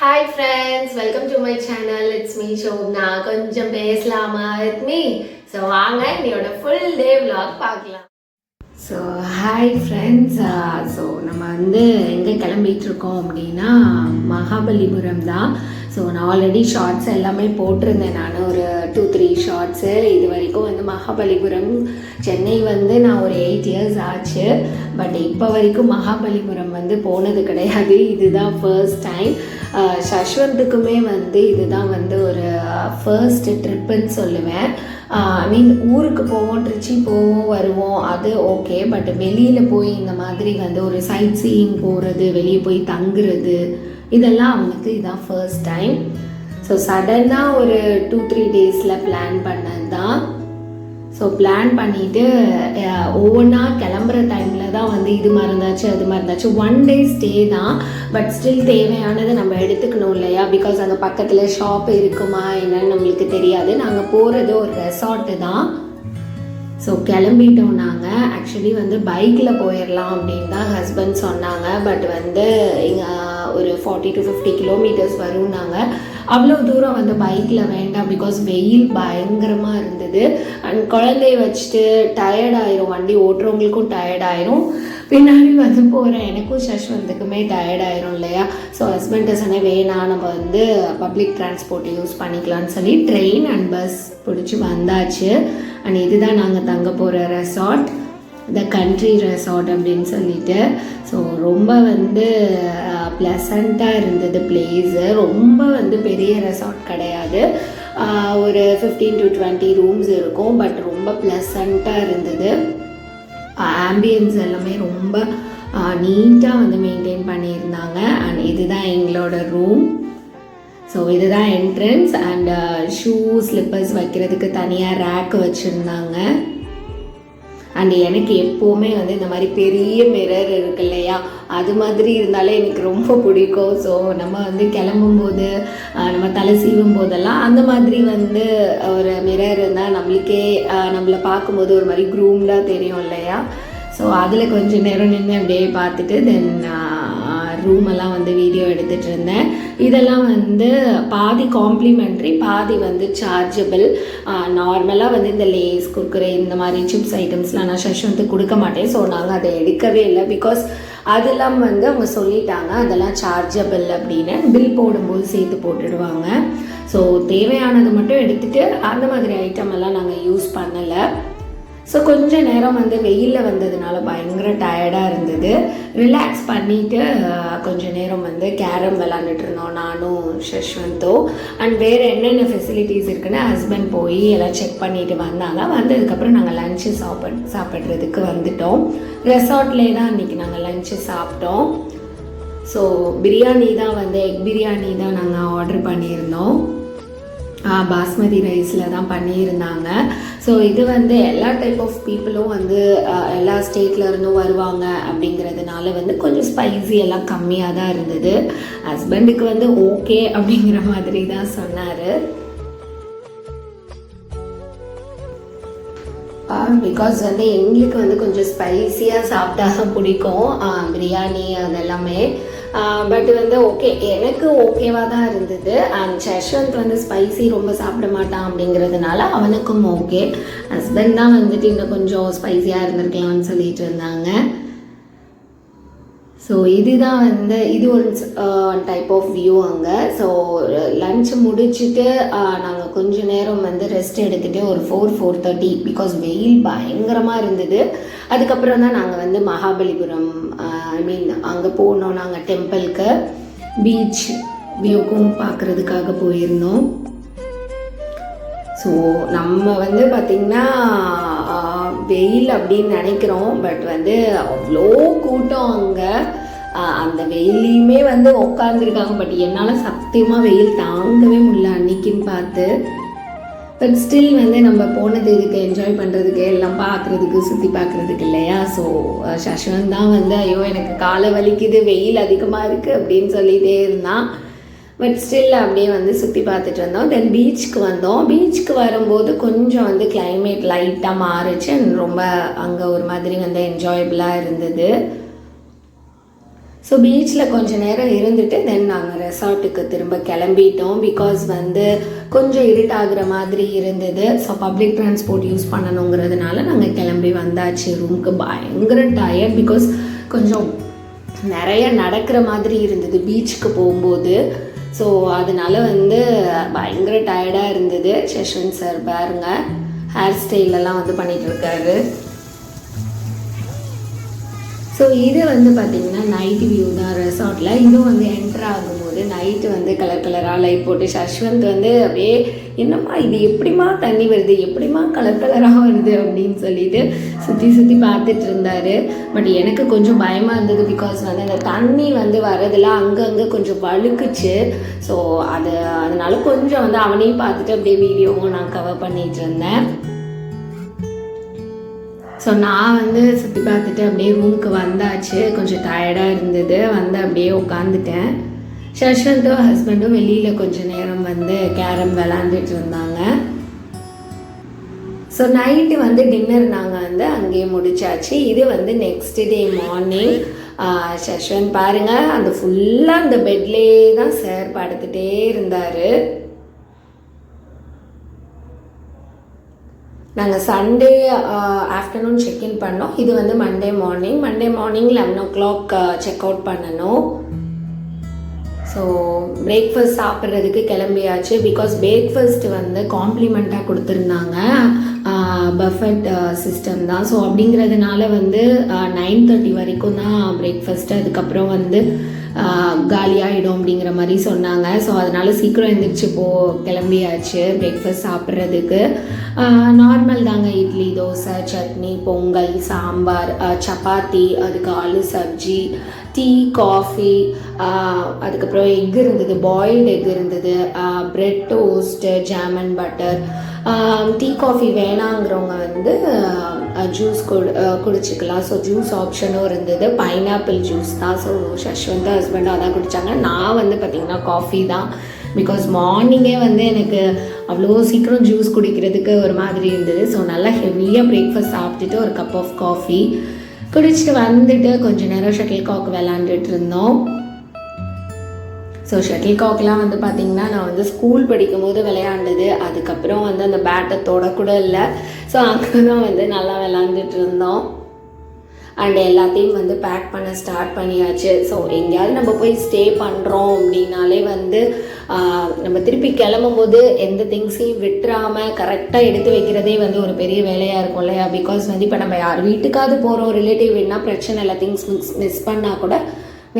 Hi friends welcome to my channel it's me Shobana கொஞ்சம் பேசலாமா with me so வாங்க என்னோட ஃபுல் டே விலாக் பார்க்கலாம். ஸோ ஹாய் ஃப்ரெண்ட்ஸ் ஸோ நம்ம வந்து எங்கே கிளம்பிட்டு இருக்கோம் அப்படின்னா மகாபலிபுரம் தான். ஸோ நான் ஆல்ரெடி ஷார்ட்ஸ் எல்லாமே போட்டிருந்தேன் நான். ஒரு டூ த்ரீ ஷார்ட்ஸு இது வரைக்கும் வந்து மகாபலிபுரம் சென்னை வந்து நான் ஒரு எயிட் இயர்ஸ் ஆச்சு. பட் இப்போ வரைக்கும் மகாபலிபுரம் வந்து போனது கிடையாது. இதுதான் ஃபர்ஸ்ட் டைம் சஷ்வந்துக்குமே வந்து இதுதான் வந்து ஒரு ஃபர்ஸ்ட் ட்ரிப்புன்னு சொல்லுவேன். ஐ மீன் ஊருக்கு போவோம் ட்ரிச்சி போவோம் வருவோம் அது ஓகே பட் வெளியில் போய் இந்த மாதிரி வந்து ஒரு சைட் சீயிங் போகிறது வெளியே போய் தங்குறது இதெல்லாம் அவனுக்கு இதான் ஃபர்ஸ்ட் டைம் ஸோ சடனாக ஒரு டூ த்ரீ டேஸில் பிளான் பண்ணது தான் ஸோ பிளான் பண்ணிவிட்டு ஒவ்வொன்றா கிளம்புற டைமில் தான் வந்து இது மறந்தாச்சு அது மறந்தாச்சு. ஒன் டே ஸ்டே தான். பட் ஸ்டில் தேவையானதை நம்ம எடுத்துக்கணும் இல்லையா? பிகாஸ் அங்கே பக்கத்தில் ஷாப் இருக்குமா? என்னன்னு நம்மளுக்கு தெரியாது. நாங்கள் போகிறது ஒரு ரெசார்ட்டு தான். ஸோ கிளம்பிட்டோம் நாங்கள் ஆக்சுவலி வந்து பைக்கில் போயிடலாம் அப்படின்னு தான் ஹஸ்பண்ட் சொன்னாங்க. பட் வந்து இங்கே ஒரு ஃபார்ட்டி டு ஃபிஃப்டி கிலோமீட்டர்ஸ் வரும்னாங்க. அவ்வளோ தூரம் வந்து பைக்கில் வேண்டாம் பிகாஸ் வெயில் பயங்கரமாக இருந்தது. அண்ட் குழந்தைய வச்சுட்டு டயர்ட் ஆயிரும். வண்டி ஓட்டுறவங்களுக்கும் டயர்ட் ஆயிரும். பின்னாடி வந்து போகிற எனக்கும் சஷ்வந்துக்குமே டயர்ட் ஆயிரும் இல்லையா? ஸோ ஹஸ்பண்ட் சொன்னேன் வேணாம் நம்ம வந்து பப்ளிக் டிரான்ஸ்போர்ட் யூஸ் பண்ணிக்கலாம்னு சொல்லி ட்ரெயின் அண்ட் பஸ் பிடிச்சி வந்தாச்சு. அண்ட் இதுதான் நாங்கள் தங்க போகிற ரெசார்ட் த கண்ட்ரி ரெசார்ட் அப்படின்னு சொல்லிட்டு. ஸோ ரொம்ப வந்து ப்ளசண்ட்டாக இருந்தது பிளேஸு ரொம்ப வந்து பெரிய ரெசார்ட் கிடையாது. ஒரு ஃபிஃப்டீன் டு டுவெண்ட்டி ரூம்ஸ் இருக்கும். பட் ரொம்ப ப்ளசண்ட்டாக இருந்தது. ஆம்பியன்ஸ் எல்லாமே ரொம்ப நீட்டாக வந்து மெயின்டைன் பண்ணியிருந்தாங்க. அண்ட் இதுதான் எங்களோட ரூம் ஸோ இதுதான் என்ட்ரன்ஸ் அண்ட் ஷூ ஸ்லிப்பர்ஸ் வைக்கிறதுக்கு தனியாக ரேக் வச்சுருந்தாங்க. அண்ட் எனக்கு எப்போவுமே வந்து இந்த மாதிரி பெரிய மிரர் இருக்கு இல்லையா? அது மாதிரி இருந்தாலே எனக்கு ரொம்ப பிடிக்கும். ஸோ நம்ம வந்து கிளம்பும்போது நம்ம தலை சீவும் போதெல்லாம் அந்த மாதிரி வந்து ஒரு மிரர் இருந்தால் நம்மளுக்கே நம்மளை பார்க்கும்போது ஒரு மாதிரி க்ரூம்டாக தெரியும் இல்லையா? ஸோ அதில் கொஞ்சம் நேரம் நின்று அப்படியே பார்த்துட்டு தென் ரூம் எல்லாம் வந்து வீடியோ எடுத்துகிட்டு இருந்தேன் இதெல்லாம் வந்து பாதி காம்ப்ளிமெண்ட்ரி பாதி வந்து சார்ஜபிள் நார்மலாக வந்து இந்த லேஸ் குர்குரே இந்த மாதிரி சிப்ஸ் ஐட்டம்ஸ்லாம் நான் சஷ்வந்த் கொடுக்க மாட்டேன். ஸோ நாங்கள் அதை எடுக்கவே இல்லை. பிகாஸ் அதெல்லாம் வந்து அவங்க சொல்லிட்டாங்க அதெல்லாம் சார்ஜபிள் அப்படின்னு. பில் போடும்போது சேர்த்து போட்டுடுவாங்க. ஸோ தேவையானது மட்டும் எடுத்துகிட்டு அந்த மாதிரி ஐட்டம் எல்லாம் நாங்கள் யூஸ் பண்ணலை. ஸோ கொஞ்ச நேரம் வந்து வெயிலில் வந்ததுனால பயங்கர டயர்டாக இருந்தது. ரிலாக்ஸ் பண்ணிவிட்டு கொஞ்ச நேரம் வந்து கேரம் விளாண்டுட்டு இருந்தோம் நானும் ஷஷ்வந்தோ அண்ட் வேறு என்னென்ன ஃபெசிலிட்டிஸ் இருக்குன்னு ஹஸ்பண்ட் போய் எல்லாம் செக் பண்ணிட்டு வந்தாங்க. வந்ததுக்கப்புறம் நாங்கள் லஞ்சு சாப்பிட் சாப்பிட்றதுக்கு வந்துட்டோம். ரெசார்ட்லேயே தான் அன்றைக்கி நாங்கள் லஞ்சு சாப்பிட்டோம். ஸோ பிரியாணி தான் வந்து எக் பிரியாணி தான் நாங்கள் ஆர்டர் பண்ணியிருந்தோம். பாஸ்மதி ரைஸில் தான் பண்ணியிருந்தாங்க. ஸோ இது வந்து எல்லா டைப் ஆஃப் பீப்புளும் வந்து எல்லா ஸ்டேட்ல இருந்தும் வருவாங்க அப்படிங்கிறதுனால வந்து கொஞ்சம் ஸ்பைசி எல்லாம் கம்மியாக தான் இருந்தது. ஹஸ்பண்டுக்கு வந்து ஓகே அப்படிங்கிற மாதிரி தான் சொன்னார். பிகாஸ் வந்து எங்களுக்கு வந்து கொஞ்சம் ஸ்பைசியாக சாப்பிட்டா தான் பிடிக்கும். பிரியாணி அதெல்லாமே. பட் வந்து ஓகே எனக்கு ஓகேவாக தான் இருந்தது. அண்ட் யஷ்வந்த் வந்து ஸ்பைசி ரொம்ப சாப்பிட மாட்டான் அப்படிங்கிறதுனால அவனுக்கும் ஓகே ஹஸ்பண்ட் தான் வந்துட்டு இன்னும் கொஞ்சம் ஸ்பைசியாக இருந்திருக்கலாம்னு சொல்லிட்டு இருந்தாங்க. ஸோ இதுதான் வந்து இது ஒரு டைப் ஆஃப் வியூ அங்கே. ஸோ லஞ்ச் முடிச்சுட்டு நாங்கள் கொஞ்ச நேரம் வந்து ரெஸ்ட் எடுத்துகிட்டு ஒரு ஃபோர் ஃபோர் தேர்ட்டி பிகாஸ் வெயில் பயங்கரமாக இருந்தது. அதுக்கப்புறம் தான் நாங்கள் வந்து மகாபலிபுரம் ஐ மீன் அங்கே போனோம் நாங்கள் டெம்பிளுக்கு பீச் வியூக்கும் பார்க்குறதுக்காக போயிருந்தோம். ஸோ நம்ம வந்து பார்த்திங்கன்னா வெயில் அப்படின்னு நினைக்கிறோம். பட் வந்து அவ்வளோ கூட்டம் அங்கே. அந்த வெயிலையுமே வந்து உட்காந்துருக்காங்க பட் என்னால் சத்தியமாக வெயில் தாங்கவே முடியல அன்னைக்குன்னு பார்த்து. பட் ஸ்டில் வந்து நம்ம போனது இதுக்கு என்ஜாய் பண்ணுறதுக்கு எல்லாம் பார்க்குறதுக்கு சுற்றி பார்க்குறதுக்கு இல்லையா? ஸோ சஷ்வந்த் தான் வந்து ஐயோ எனக்கு காலை வலிக்குது வெயில் அதிகமாக இருக்குது அப்படின்னு சொல்லிகிட்டே இருந்தான். பட் ஸ்டில் அப்படியே வந்து சுற்றி பார்த்துட்டு வந்தோம். தென் பீச்சுக்கு வந்தோம். பீச்சுக்கு வரும்போது கொஞ்சம் வந்து கிளைமேட் லைட்டாக மாறுச்சு. ரொம்ப அங்கே ஒரு மாதிரி வந்து என்ஜாயபிளாக இருந்தது. ஸோ பீச்சில் கொஞ்ச நேரம் இருந்துட்டு தென் நாங்கள் ரெசார்ட்டுக்கு திரும்ப கிளம்பிட்டோம். பிகாஸ் வந்து கொஞ்சம் இருட்டாகிற மாதிரி இருந்தது. ஸோ பப்ளிக் டிரான்ஸ்போர்ட் யூஸ் பண்ணணுங்கிறதுனால நாங்கள் கிளம்பி வந்தாச்சு. ரூமுக்கு பயங்கர டயர்ட் பிகாஸ் கொஞ்சம் நிறைய நடக்கிற மாதிரி இருந்தது பீச்சுக்கு போகும்போது. ஸோ அதனால வந்து பயங்கர டயர்டாக இருந்தது. சஷ்வந்த் சார் பாருங்க ஹேர் ஸ்டைலெல்லாம் வந்து பண்ணிகிட்டு இருக்காரு. ஸோ இது வந்து பார்த்திங்கன்னா நைட் வியூ தான் ரெசார்ட்டில் இதுவும் வந்து என்டர் ஆகும்போது நைட்டு வந்து கலர் கலராக லைட் போட்டு சஷ்வந்த் வந்து அப்படியே என்னம்மா இது? எப்படிம்மா தண்ணி வருது? எப்படிம்மா கலர் கலராக வருது? அப்படின்னு சொல்லிட்டு சுற்றி சுற்றி பார்த்துட்டு இருந்தாரு. பட் எனக்கு கொஞ்சம் பயமாக இருந்தது பிகாஸ் வந்து அந்த தண்ணி வந்து வரதில் அங்கங்கே கொஞ்சம் வழுக்குச்சு ஸோ அது அதனால கொஞ்சம் வந்து அவனையும் பார்த்துட்டு அப்படியே வீடியோவும் நான் கவர் பண்ணிட்டு இருந்தேன். ஸோ நான் வந்து சுற்றி பார்த்துட்டு அப்படியே ரூமுக்கு வந்தாச்சு. கொஞ்சம் டயர்டாக இருந்தது. வந்து அப்படியே உட்காந்துட்டேன் சஷ்வந்தும் ஹஸ்பண்டும் வெளியில் கொஞ்சம் நேரம் வந்து கேரம் விளாண்டுட்டு இருந்தாங்க. ஸோ நைட்டு வந்து டின்னர் நாங்கள் வந்து அங்கேயே முடிச்சாச்சு. இது வந்து நெக்ஸ்ட் டே மார்னிங் சஷ்வந்த் பாருங்க அந்த ஃபுல்லாக அந்த பெட்லேயே தான் சார் படுத்துகிட்டே இருந்தார். நாங்கள் சண்டே ஆஃப்டர்நூன் செக்இன் பண்ணோம். இது வந்து Monday morning Monday morning eleven o'clock check out பண்ணணும். ஸோ பிரேக்ஃபாஸ்ட் சாப்பிட்றதுக்கு கிளம்பியாச்சு. பிகாஸ் பிரேக்ஃபாஸ்ட் வந்து காம்ப்ளிமெண்ட்டாக கொடுத்துருந்தாங்க. பஃபட் சிஸ்டம் தான். ஸோ அப்படிங்கிறதுனால வந்து நைன் தேர்ட்டி வரைக்கும் தான் பிரேக்ஃபாஸ்ட் அதுக்கப்புறம் வந்து காலியாகிடும் அப்படிங்கிற மாதிரி சொன்னாங்க. ஸோ அதனால் சீக்கிரம் எழுந்திரிச்சு போ கிளம்பியாச்சு பிரேக்ஃபாஸ்ட் சாப்பிட்றதுக்கு. நார்மல் தாங்க. இட்லி தோசை சட்னி பொங்கல் சாம்பார் சப்பாத்தி அதுக்கு ஆலு சப்ஜி டீ காஃபி அதுக்கப்புறம் எக் இருந்தது பாயில்டு எக் இருந்தது. Bread toast jam and butter tea coffee வேணாங்கிறவங்க வந்து ஜூஸ் குடி குடிச்சிக்கலாம். ஸோ ஜூஸ் ஆப்ஷனும் இருந்தது. பைனாப்பிள் ஜூஸ் தான். ஸோ சஷ்வந்த் ஹஸ்பண்டும் அதான் குடித்தாங்க நான் வந்து பார்த்திங்கன்னா காஃபி தான். பிகாஸ் மார்னிங்கே வந்து எனக்கு அவ்வளோ சீக்கிரம் ஜூஸ் குடிக்கிறதுக்கு ஒரு மாதிரி இருந்தது. ஸோ நல்லா ஹெவியாக பிரேக்ஃபாஸ்ட் சாப்பிட்டுட்டு ஒரு கப் ஆஃப் காஃபி குடிச்சிட்டு வந்துட்டு கொஞ்சம் நேரம் ஷட்டில் காக் விளாண்டுட்டு இருந்தோம். ஸோ ஷட்டில் காக்லாம் வந்து பார்த்திங்கன்னா நான் வந்து ஸ்கூல் படிக்கும் போது விளையாண்டது. அதுக்கப்புறம் வந்து அந்த பேட்டை தொடக்கூட இல்லை. ஸோ அங்கே தான் வந்து நல்லா விளாண்டுட்டு இருந்தோம். அண்ட் எல்லாத்தையும் வந்து பேக் பண்ண ஸ்டார்ட் பண்ணியாச்சு. ஸோ எங்கேயாவது நம்ம போய் ஸ்டே பண்ணுறோம் அப்படின்னாலே வந்து நம்ம திருப்பி கிளம்பும் போது எந்த திங்ஸையும் விட்டுறாமல் கரெக்டாக எடுத்து வைக்கிறதே வந்து ஒரு பெரிய வேலையாக இருக்கும் இல்லையா? பிகாஸ் வந்து இப்போ நம்ம யார் வீட்டுக்காவது போகிறோம் ரிலேட்டிவ் வேணா பிரச்சனை இல்லை. திங்ஸ் மிக்ஸ் மிஸ் பண்ணால் கூட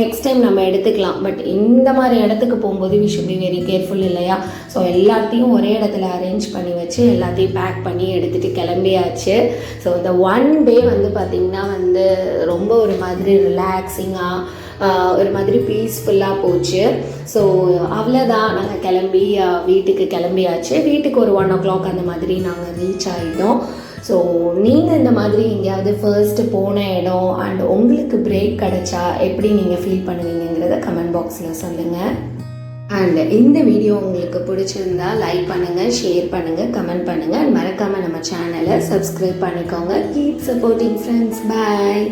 நெக்ஸ்ட் டைம் நம்ம எடுத்துக்கலாம். பட் இந்த மாதிரி இடத்துக்கு போகும்போது we should be very careful இல்லையா? ஸோ எல்லாத்தையும் ஒரே இடத்துல அரேஞ்ச் பண்ணி வச்சு எல்லாத்தையும் பேக் பண்ணி எடுத்துகிட்டு கிளம்பியாச்சு. ஸோ இந்த ஒன் டே வந்து பார்த்திங்கன்னா வந்து ரொம்ப ஒரு மாதிரி ரிலாக்ஸிங்காக ஒரு மாதிரி பீஸ்ஃபுல்லாக போச்சு. ஸோ அவ்வளோதான் நாங்கள் கிளம்பி வீட்டுக்கு கிளம்பியாச்சு. வீட்டுக்கு ஒரு ஒன் ஓ கிளாக் அந்த மாதிரி நாங்கள் ரீச் ஆகிட்டோம் ஸோ நீங்கள் இந்த மாதிரி எங்கேயாவது ஃபர்ஸ்ட் போன இடம் அண்ட் உங்களுக்கு பிரேக் கிடைச்சா எப்படி நீங்கள் ஃபீல் பண்ணுவீங்கிறத கமெண்ட் பாக்ஸில் சொல்லுங்கள் அண்ட் இந்த வீடியோ உங்களுக்கு பிடிச்சிருந்தா லைக் பண்ணுங்கள் ஷேர் பண்ணுங்கள் கமெண்ட் பண்ணுங்கள் அண்ட் மறக்காமல் நம்ம சேனலை சப்ஸ்கிரைப் பண்ணிக்கோங்க. Keep supporting friends bye